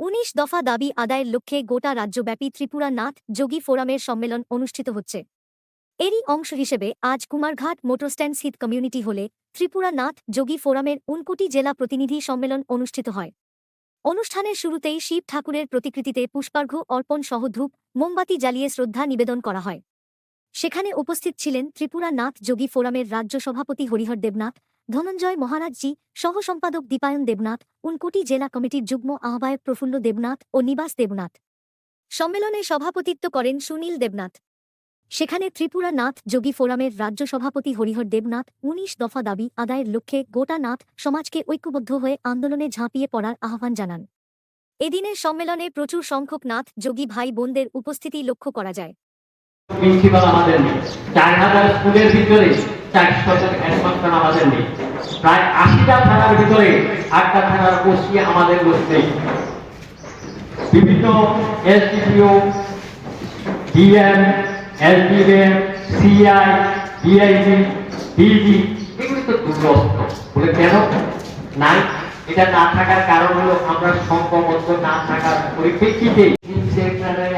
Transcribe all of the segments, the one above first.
উনিশ দফা দাবি আদায়ের লক্ষ্যে গোটা রাজ্যব্যাপী ত্রিপুরা নাথ যোগী ফোরামের সম্মেলন অনুষ্ঠিত হচ্ছে। এরই অংশ হিসেবে আজ কুমারঘাট মোটরস্ট্যান্ড স্থিত কমিউনিটি হলে ত্রিপুরা নাথ যোগী ফোরামের উনকুটি জেলা প্রতিনিধি সম্মেলন অনুষ্ঠিত হয়। অনুষ্ঠানের শুরুতেই শিব ঠাকুরের প্রতিকৃতিতে পুষ্পার্ঘ্য অর্পণ সহ ধূপ, মোমবাতি জ্বালিয়ে শ্রদ্ধা নিবেদন করা হয়। সেখানে উপস্থিত ছিলেন ত্রিপুরা নাথ যোগী ফোরামের রাজ্য সভাপতি হরিহর দেবনাথ ধনঞ্জয় মহারাজজি সহ সম্পাদক দীপায়ন দেবনাথ, উনকোটি জেলা কমিটির যুগ্ম আহ্বায়ক প্রফুল্ল দেবনাথ ও নিবাস দেবনাথ। সম্মেলনে সভাপতিত্ব করেন সুনীল দেবনাথ। সেখানে ত্রিপুরা নাথ যোগী ফোরামের রাজ্য সভাপতি হরিহর দেবনাথ, উনিশ দফা দাবি আদায়ের লক্ষ্যে গোটা নাথ সমাজকে ঐক্যবদ্ধ হয়ে আন্দোলনে ঝাঁপিয়ে পড়ার আহ্বান জানান। এদিনের সম্মেলনে প্রচুর সংখ্যক নাথ যোগী ভাই বোনদের উপস্থিতি লক্ষ্য করা যায়। আমাদের চার হাজার স্কুলের ভিতরে চারশো নেই প্রায় আশিটা থানার ভিতরে আটটা থানার ওসি আমাদের নেই বিভিন্ন SDPO DM SDM CI, DIG DG এগুলি তো দুর্গস্ত বলে কেন? নাই। এটা না থাকার কারণ হলো আমরা সংঘবদ্ধ না থাকার পরিপ্রেক্ষিতে।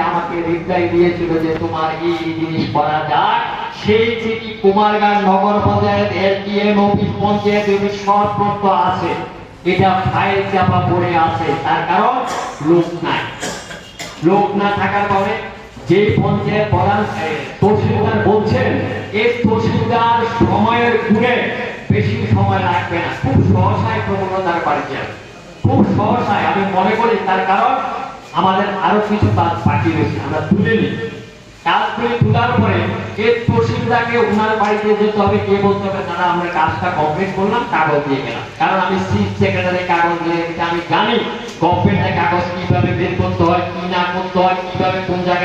আমাকে রিপ্লাই দিয়েছিল যে তোমার এই জিনিস করা যায়। সেই চিঠি Kumargaon Nagar panchayat SDM office panchayat office আছে, এটা ফাইল চাপা পড়ে আছে, তার কারণ লোক নাই। লোক না থাকার কারণে যে পঞ্চায়েত প্রধান তহসিলদার বলছেন এই তহসিলদার সময়ের গুণে বেশি সময় লাগবে না। খুব সহসায় প্রবণতার বাড়িতে খুব সহসায়, আমি মনে করি তার কারণ আমাদের আরও কিছু কাজ বাকি রয়েছে, আমরা তুলে নিই। কাজগুলি তোলার পরে যে তহসিলদারকে ওনার বাড়িতে যেতে হবে, কে বলতে হবে, দাদা, আমরা কাজটা কমপ্লিট করলাম, কাগজ দিয়ে গেলাম। কারণ আমি চিফ সেক্রেটারি কাগজ দিয়ে আমি জানি গভর্নমেন্টের কাগজ কীভাবে বের করতে হয়, কি না করতে হয়, কীভাবে কোন জায়গায়